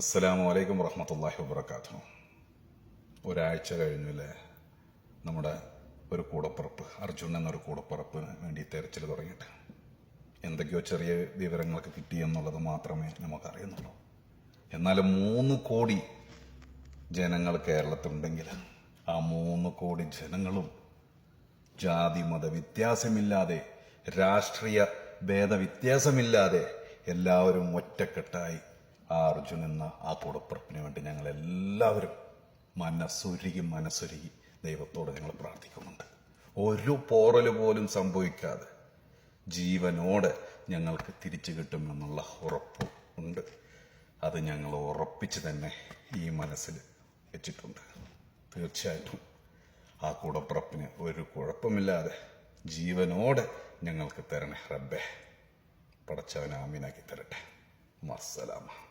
അസ്സലാമു അലൈക്കും വറഹമത്തല്ലാഹി വബർക്കാത്തു ഒരാഴ്ച കഴിഞ്ഞില്ലേ നമ്മുടെ ഒരു കൂടപ്പുറപ്പ് അർജുൻ എന്നൊരു കൂടപ്പുറപ്പിന് വേണ്ടി തെരച്ചിൽ തുടങ്ങിയിട്ട്. എന്തൊക്കെയോ ചെറിയ വിവരങ്ങളൊക്കെ കിട്ടി എന്നുള്ളത് മാത്രമേ നമുക്കറിയുന്നുള്ളൂ. എന്നാൽ മൂന്ന് കോടി ജനങ്ങൾ കേരളത്തിലുണ്ടെങ്കിൽ ആ മൂന്ന് കോടി ജനങ്ങളും ജാതി മത വ്യത്യാസമില്ലാതെ രാഷ്ട്രീയ ഭേദവ്യത്യാസമില്ലാതെ എല്ലാവരും ഒറ്റക്കെട്ടായി ആ അർജുൻ എന്ന ആ കൂടപ്പുറപ്പിന് വേണ്ടി ഞങ്ങൾ എല്ലാവരും മനസ്സൊരുകി മനസ്സൊരുകി ദൈവത്തോട് ഞങ്ങൾ പ്രാർത്ഥിക്കുന്നുണ്ട്. ഒരു പോറൽ പോലും സംഭവിക്കാതെ ജീവനോടെ ഞങ്ങൾക്ക് തിരിച്ചു കിട്ടുമെന്നുള്ള ഉറപ്പ് ഉണ്ട്. അത് ഞങ്ങൾ ഉറപ്പിച്ച് തന്നെ ഈ മനസ്സിൽ വെച്ചിട്ടുണ്ട്. തീർച്ചയായിട്ടും ആ കൂടപ്പുറപ്പിന് ഒരു കുഴപ്പമില്ലാതെ ജീവനോടെ ഞങ്ങൾക്ക് തരണേ റബ്ബെ. പടച്ചവൻ ആമീനാക്കി തരട്ടെ. മസ്സലാമ